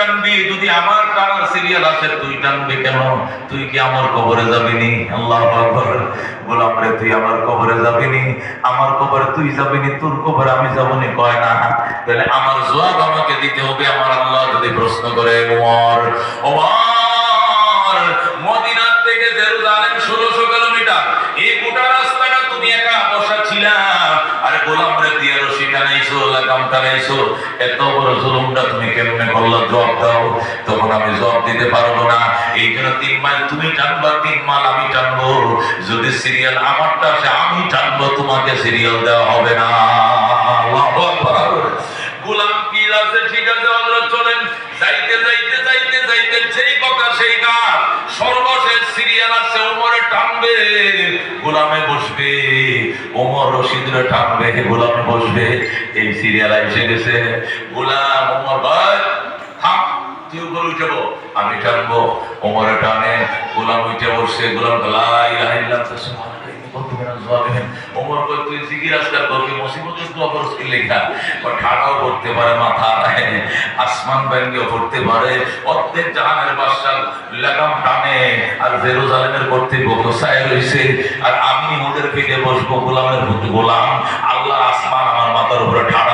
টানবি, যদি আমার টানা সিরিয়াল আছে, তুই টানবি কেন? তুই কি আমার কবরে যাবি নি আল্লাহ গোলাম রে, তুই আমার কবরে যাবি নি আমার কবরে তুই যাবি নি তোর কবরে আমি যাব নি কয় না? তাহলে আমার জবাব আমাকে দিতে হবে, আমার আল্লাহ যদি প্রশ্ন করে ওমর ওমর মদিনার থেকে জেরুজালেম ষোলোশো কিলোমিটার। এই গোটা রাস্তাটা তুমি একা বসা ছিলা আরে গোলাম রে দিয়ে রশি টানাইছো লাগাম এত বড় জুলুমটা তুমি কেমনে করল? জবাব দাও। তখন আমি জবাব দিতে পারব না। এই জন্য তিন মাইল তুমি টানবা, তিন মাইল আমি টানবো। যদি সিরিয়াল আমারটা আসে, আমি টানবো, তোমাকে সিরিয়াল দেওয়া হবে না। গোলাম পীর আছে, ঠিক আছে, হযরত চলেন। যাইতে যাইতে যাইতে যাইতে যেই কথা সেই গান। সর্বশেষ সিরিয়াল আছে, ওমরে টানবে, গোলামে বসবে। ওমর রশিদরে টানবে গোলামে বসবে। এই সিরিয়াল এসে গেছে। গোলাম, ওমর, ভাই, থাম, তুই উপরে উঠে আমি টানবো। ওমরে টানে, গোলাম উঠে বসছে, গোলাম লা ইলাহা ইল্লাল্লাহ, সুবহানাল্লাহ। আসমান পারে। আর আর আমি ওদের পিঠে বসবো গোলামের গোলাম। আল্লাহ আসমান আমার মাথার উপরে ঠাড়া